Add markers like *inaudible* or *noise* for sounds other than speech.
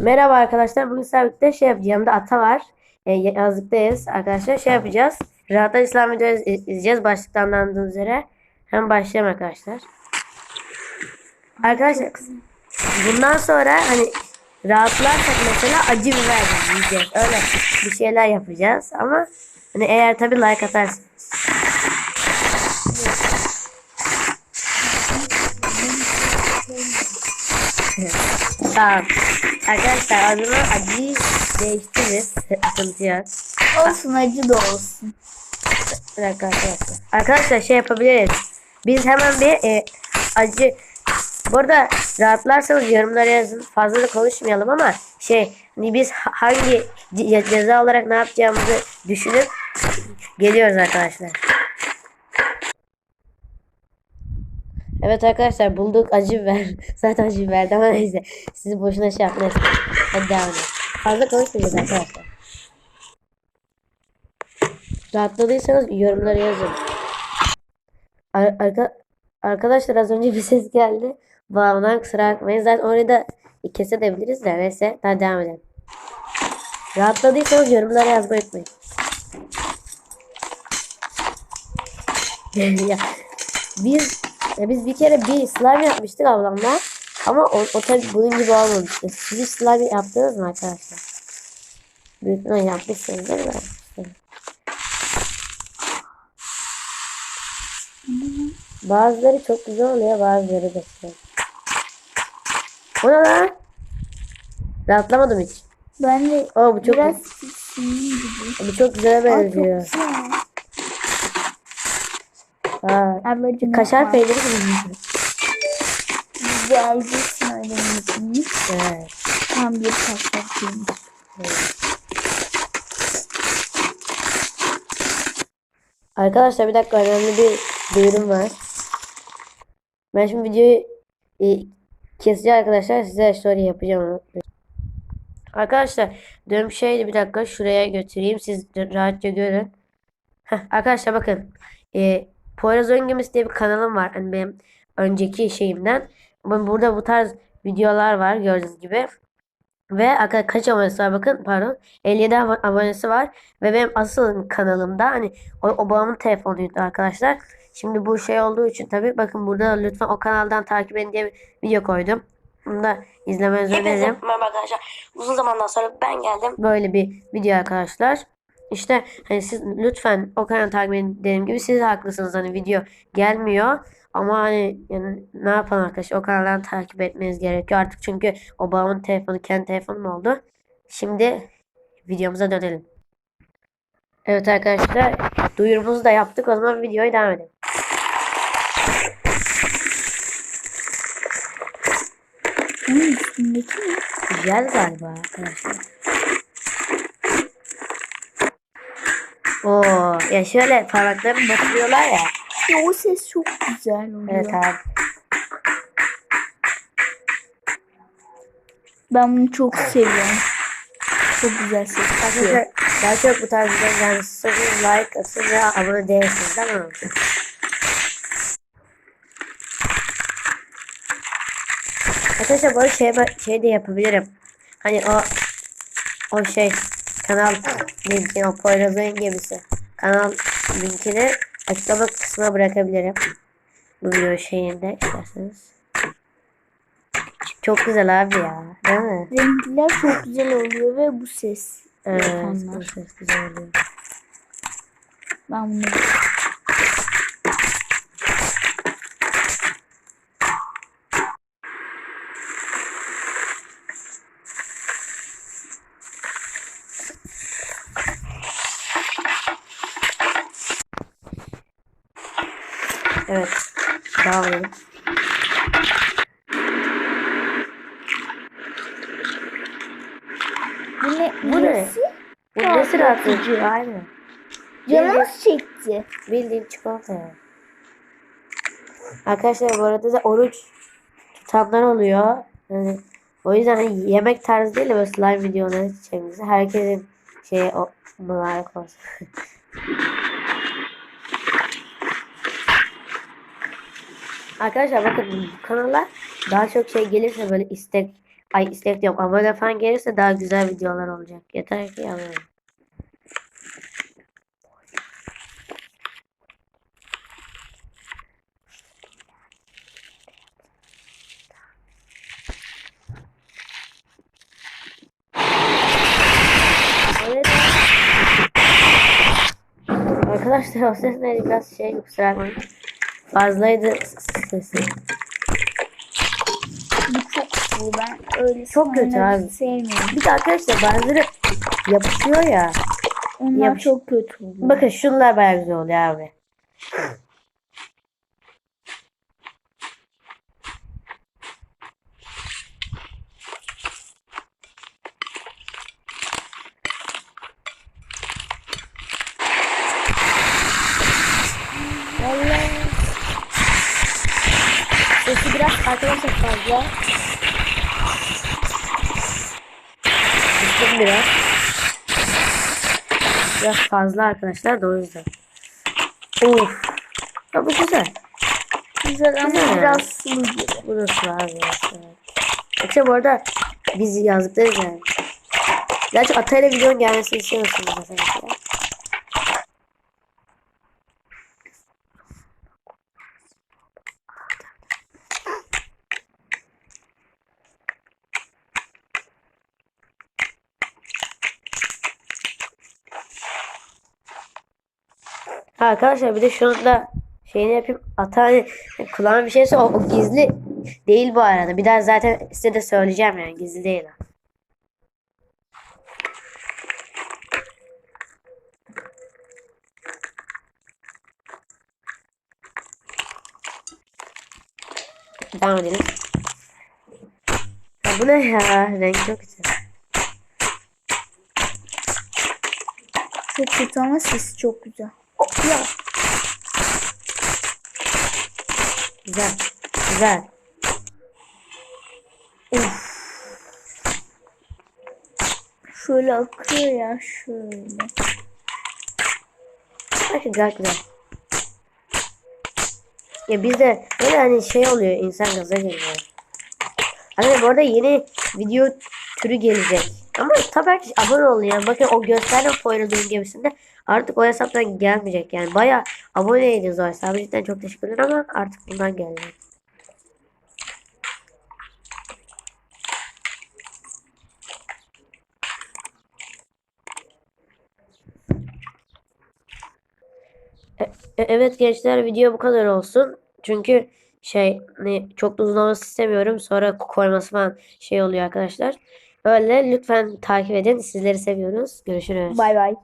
Merhaba arkadaşlar. Bugün birlikte şey yapacağız. Yanımda Ata var. E, yazlıktayız arkadaşlar. Şey yapacağız. Rahatlar İslam videosu iz- izleyeceğiz. Başlıktan da anladığınız üzere. Hemen başlayalım arkadaşlar. Arkadaşlar bundan sonra hani rahatlarsak mesela acı biber yiyeceğiz. Öyle bir şeyler yapacağız. Ama hani eğer tabii like atarsınız. Tamam. Arkadaşlar zaman acıyı değiştiririz. Sıkıntı yok. Olsun acı da olsun. Bir dakika arkadaşlar. Arkadaşlar şey yapabiliriz. Biz hemen bir e, acı Burada rahatlarsanız yorumlara yazın. Fazla da konuşmayalım ama şey hani biz ha- hangi ce- ceza olarak ne yapacağımızı düşünüp geliyoruz arkadaşlar. Evet arkadaşlar bulduk acı biber. *laughs* Zaten acı biberdi ama neyse. Sizi boşuna şey yapmayın. Hadi devam edelim. Fazla konuşmayacağız arkadaşlar. Rahatladıysanız yorumlara yazın. Ar- arka- arkadaşlar az önce bir ses geldi. Bağımdan kusura bakmayın. Zaten orayı da kesebiliriz de. Neyse daha devam edelim. Rahatladıysanız yorumlara yazmayı unutmayın. *laughs* ya, biz ya biz bir kere bir slime yapmıştık ablamla. Ama o, o tabii bunun gibi olmamıştı. Siz hiç slime yaptınız mı arkadaşlar? Büyük ihtimalle yapmışsınız değil mi? Bazıları çok güzel oluyor, bazıları da şey. O ne lan? Rahatlamadım hiç. Ben de Oo bu çok biraz gibi. bu çok güzel Ay çok benziyor. güzel. Aa, Ablacığım kaşar peyniri gibi. Güzelcesin mi? Evet. Tam bir kaşar peynir. Arkadaşlar bir dakika önemli bir duyurum var. Ben şimdi videoyu e, keseceğim arkadaşlar. Size story yapacağım. Arkadaşlar diyorum şeydi bir dakika şuraya götüreyim. Siz rahatça görün. Heh, arkadaşlar bakın. E, Poyraz Öngemiz diye bir kanalım var. Hani benim önceki şeyimden. Ben burada bu tarz videolar var gördüğünüz gibi. Ve arkadaşlar kaç abonesi var bakın pardon 57 abo- abonesi var ve benim asıl kanalımda hani o, o babamın telefonuydu arkadaşlar. Şimdi bu şey olduğu için tabii bakın burada lütfen o kanaldan takip edin diye bir video koydum. Bunu da izlemenizi Hepinize öneririm. merhaba arkadaşlar. Uzun zamandan sonra ben geldim. Böyle bir video arkadaşlar. İşte hani siz lütfen o kanalı takip edin dediğim gibi siz de haklısınız hani video gelmiyor. Ama hani yani ne yapalım arkadaşlar o kanaldan takip etmeniz gerekiyor artık çünkü o babamın telefonu kendi telefonum oldu. Şimdi videomuza dönelim. Evet arkadaşlar duyurumuzu da yaptık o zaman videoya devam edelim. Bunun üstündeki ne? Güzel galiba arkadaşlar. Oo ya şöyle parmaklarını batırıyorlar ya. Ya o ses çok güzel oluyor. Evet abi. Ben bunu çok seviyorum. Çok güzel ses. Arkadaşlar daha çok bu tarz videolar gelmişsiniz. Like atın ve abone değilsiniz tamam mı? Arkadaşlar bu şey, şey de yapabilirim. Hani o o şey kanal linkini o Poyraz'ın gemisi. Kanal linkini açıklama kısmına bırakabilirim. Bu video şeyinde isterseniz. Çok güzel abi ya. Değil mi? Renkler çok güzel oluyor ve bu ses Evet, yapanlar. bu ses güzel oluyor. Ben bunu Evet. Devam edelim. Bu ne? Bu ne? Bu nesi rahatlatıcı? Aynen. Canım çekti. Bildiğin çikolata ya. Arkadaşlar bu arada da oruç tutanlar oluyor. Yani o yüzden hani yemek tarzı değil de böyle slime videoları çekmesi. Herkesin şey o mübarek olsun. *laughs* Arkadaşlar bakın kanala daha çok şey gelirse böyle istek ay istek yok abone falan gelirse daha güzel videolar olacak. Yeter ki abone. Arkadaşlar o ses neydi biraz şey kusura bakmayın. Fazlaydı sesi. Bu çok iyi. Ben öyle Çok kötü abi. sevmiyorum. Bir de arkadaşlar bazıları yapışıyor ya. Onlar Yapış- çok kötü oluyor. Bakın şunlar bayağı güzel oluyor abi. Vallahi. Sesi biraz arkadaşlar fazla. Kıstım biraz. Biraz fazla arkadaşlar da o yüzden. Of. Ya bu güzel. Güzel ama Güzel. biraz sulu gibi. Burası var ya. Yoksa bu arada biz yazdıklarız yani. Gerçi Atay'la videonun gelmesini istiyorsunuz mesela. Arkadaşlar bir de şunu da şeyini yapayım. Ata hani kulağına bir şeyse o, o gizli değil bu arada. Bir daha zaten size de söyleyeceğim yani gizli değil. Devam edelim. Ya bu ne ya? Renk çok güzel. Çok kötü ama sesi çok güzel. Ya. Güzel. Güzel. Şöyle akıyor ya şöyle. Belki gayet güzel. Ya bizde böyle hani şey oluyor insan gaza geliyor. Hani bu arada yeni video türü gelecek. Ama tabii ki abone olun yani. Bakın o gösterdiğim Poyraz'ın gemisinde artık o hesaptan gelmeyecek yani. Baya aboneydiniz o hesabı. Cidden çok teşekkürler ama artık bundan gelecek. E- e- Evet gençler video bu kadar olsun. Çünkü şey hani çok da uzun olması istemiyorum. Sonra koyması falan şey oluyor arkadaşlar. Öyle lütfen takip edin. Sizleri seviyoruz. Görüşürüz. Bay bay.